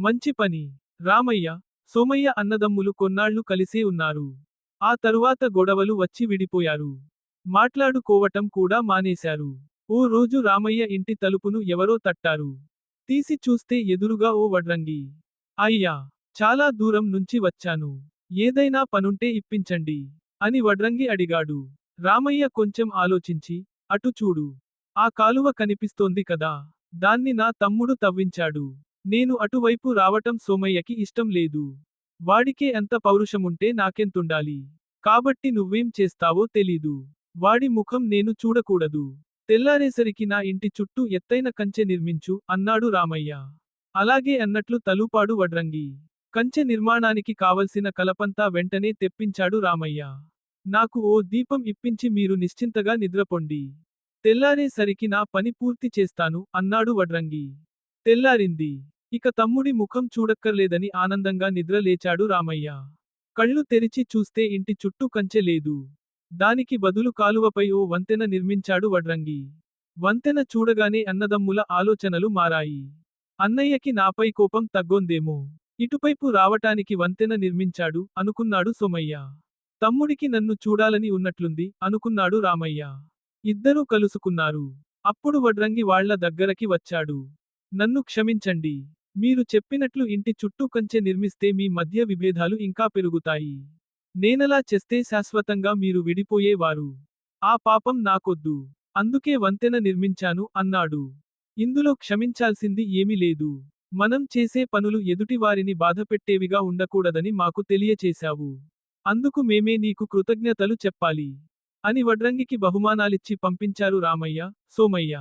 మంచి పని. రామయ్య సోమయ్య అన్నదమ్ములు కొన్నాళ్ళు కలిసే ఉన్నారు. ఆ తరువాత గొడవలు వచ్చి విడిపోయారు. మాట్లాడుకోవటం కూడా మానేశారు. ఓ రోజు రామయ్య ఇంటి తలుపును ఎవరో తట్టారు. తీసి చూస్తే ఎదురుగా ఓ వడ్రంగి. అయ్యా చాలా దూరం నుంచి వచ్చాను. ఏదైనా పనుంటే ఇప్పించండి అని వడ్రంగి అడిగాడు. రామయ్య కొంచెం ఆలోచించి అటు చూడు. ఆ కాలువ కనిపిస్తోంది కదా. దాన్ని నా తమ్ముడు తవ్వించాడు. నేను అటువైపు రావటం సోమయ్యకి ఇష్టం లేదు. వాడికే ఎంత పౌరుషముంటే నాకెంతుండాలి? కాబట్టి నువ్వేం చేస్తావో తెలీదు. వాడి ముఖం నేను చూడకూడదు. తెల్లారేసరికి నా ఇంటి చుట్టూ ఎత్తైన కంచె నిర్మించు అన్నాడు రామయ్య. అలాగే అన్నట్లు తలూపాడు వడ్రంగి. కంచె నిర్మాణానికి కావలసిన కలపంతా వెంటనే తెప్పించాడు రామయ్య. నాకు ఓ దీపం ఇప్పించి మీరు నిశ్చింతగా నిద్రపొండి. తెల్లారేసరికి నా పని పూర్తి చేస్తాను అన్నాడు వడ్రంగి. తెల్లారింది. ఇక తమ్ముడి ముఖం చూడక్కర్లేదని ఆనందంగా నిద్రలేచాడు రామయ్య. కళ్ళు తెరిచి చూస్తే ఇంటి చుట్టూ కంచె లేదు. దానికి బదులు కాలువపై ఓ వంతెన నిర్మించాడు వడ్రంగి. వంతెన చూడగానే అన్నదమ్ముల ఆలోచనలు మారాయి. అన్నయ్యకి నాపై కోపం తగ్గొందేమో. ఇటుపైపు రావటానికి వంతెన నిర్మించాడు అనుకున్నాడు సోమయ్య. తమ్ముడికి నన్ను చూడాలని ఉన్నట్లుంది అనుకున్నాడు రామయ్య. ఇద్దరూ కలుసుకున్నారు. అప్పుడు వడ్రంగి వాళ్ళ దగ్గరకి వచ్చాడు. నన్ను క్షమించండి. మీరు చెప్పినట్లు ఇంటి చుట్టూ కంచె నిర్మిస్తే మీ మధ్య విభేదాలు ఇంకా పెరుగుతాయి. నేనలా చేస్తే శాశ్వతంగా మీరు విడిపోయేవారు ఆ పాపం నాకొద్దు. అందుకే వంతెన నిర్మించాను అన్నాడు. ఇందులో క్షమించాల్సింది ఏమీ లేదు. మనం చేసే పనులు ఎదుటివారిని బాధపెట్టేవిగా ఉండకూడదని మాకు తెలియచేశావు. అందుకు మేమే నీకు కృతజ్ఞతలు చెప్పాలి. అని వడ్రంగికి బహుమానాలిచ్చి పంపించారు రామయ్య సోమయ్య.